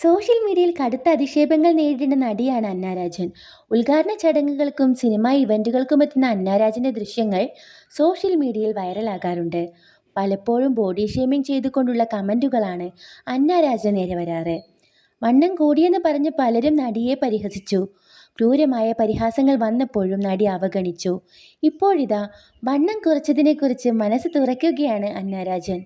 Social മീഡിയയിൽ കടുത്ത അധിക്ഷേപങ്ങൾ നേരിടുന്ന നടിയാണ് അന്നാരാജൻ. ഉദ്ഘാടന ചടങ്ങുകൾക്കും സിനിമാ ഇവന്റുകൾക്കും എത്തുന്ന അന്നാരാജന്റെ ദൃശ്യങ്ങൾ സോഷ്യൽ മീഡിയയിൽ വൈറലാകാറുണ്ട്. പലപ്പോഴും ബോഡി ഷേമിംഗ് ചെയ്തുകൊണ്ടുള്ള കമന്റുകളാണ് അന്നാരാജൻ നേരെ വരാറ്. വണ്ണം കൂടിയെന്ന് പറഞ്ഞ് പലരും നടിയെ പരിഹസിച്ചു. ക്രൂരമായ പരിഹാസങ്ങൾ വന്നപ്പോഴും നടി അവഗണിച്ചു. ഇപ്പോഴിതാ വണ്ണം കുറച്ചതിനെക്കുറിച്ച് മനസ്സ് തുറക്കുകയാണ് അന്നാരാജൻ.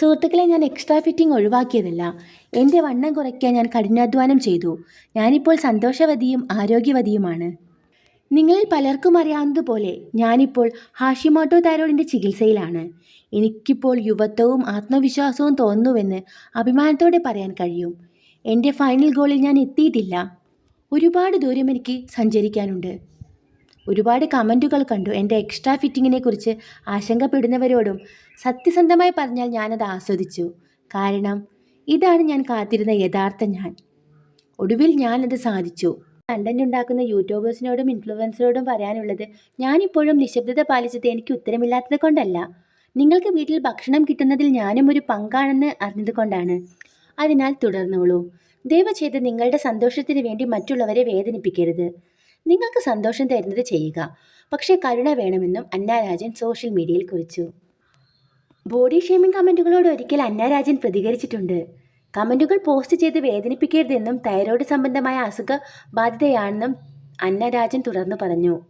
സുഹൃത്തുക്കളെ ഞാൻ എക്സ്ട്രാ ഫിറ്റിംഗ് ഒഴിവാക്കിയതല്ല. എന്റെ വണ്ണം കുറയ്ക്കാൻ ഞാൻ കഠിനാധ്വാനം ചെയ്തു. ഞാനിപ്പോൾ സന്തോഷവതിയും ആരോഗ്യവതിയുമാണ്. നിങ്ങളിൽ പലർക്കും അറിയാവുന്നതുപോലെ ഞാനിപ്പോൾ ഹാഷിമോട്ടോ തൈറോയിഡിന്റെ ചികിത്സയിലാണ്. എനിക്കിപ്പോൾ യുവത്വവും ആത്മവിശ്വാസവും തോന്നുന്നുവെന്ന് അഭിമാനത്തോടെ പറയാൻ കഴിയും. എന്റെ ഫൈനൽ ഗോളിൽ ഞാൻ എത്തിയിട്ടില്ല. ഒരുപാട് ദൂരം എനിക്ക് സഞ്ചരിക്കാനുണ്ട്. ഒരുപാട് കമന്റുകൾ കണ്ടു. എന്റെ എക്സ്ട്രാ ഫിറ്റിങ്ങിനെ കുറിച്ച് ആശങ്കപ്പെടുന്നവരോടും സത്യസന്ധമായി പറഞ്ഞാൽ ഞാനത് ആസ്വദിച്ചു. കാരണം ഇതാണ് ഞാൻ കാത്തിരുന്ന യഥാർത്ഥ ഞാൻ. ഒടുവിൽ ഞാനത് സാധിച്ചു. കണ്ടന്റ് ഉണ്ടാക്കുന്ന യൂട്യൂബേഴ്സിനോടും ഇൻഫ്ലുവൻസറോടും പറയാനുള്ളത് ഞാനിപ്പോഴും നിശബ്ദത പാലിച്ചത് എനിക്ക് ഉത്തരമില്ലാത്തത് കൊണ്ടല്ല. നിങ്ങൾക്ക് വീട്ടിൽ ഭക്ഷണം കിട്ടുന്നതിൽ ഞാനും ഒരു പങ്കാണെന്ന് അറിഞ്ഞത് കൊണ്ടാണ്. അതിനാൽ തുടർന്നോളൂ. ദയവ് ചെയ്ത് നിങ്ങളുടെ സന്തോഷത്തിന് വേണ്ടി മറ്റുള്ളവരെ വേദനിപ്പിക്കരുത്. നിങ്ങൾക്ക് സന്തോഷം തരുന്നത് ചെയ്യുക. പക്ഷേ കരുണ വേണമെന്നും അന്നാരാജൻ സോഷ്യൽ മീഡിയയിൽ കുറിച്ചു. ബോഡി ഷേമിംഗ് കമന്റുകളോട് ഒരിക്കൽ അന്നാരാജൻ പ്രതികരിച്ചിട്ടുണ്ട്. കമന്റുകൾ പോസ്റ്റ് ചെയ്ത് വേദനിപ്പിക്കരുതെന്നും തൈറോയ്ഡ് സംബന്ധമായ അസുഖ ബാധിതയാണെന്നും അന്നരാജൻ തുടർന്ന് പറഞ്ഞു.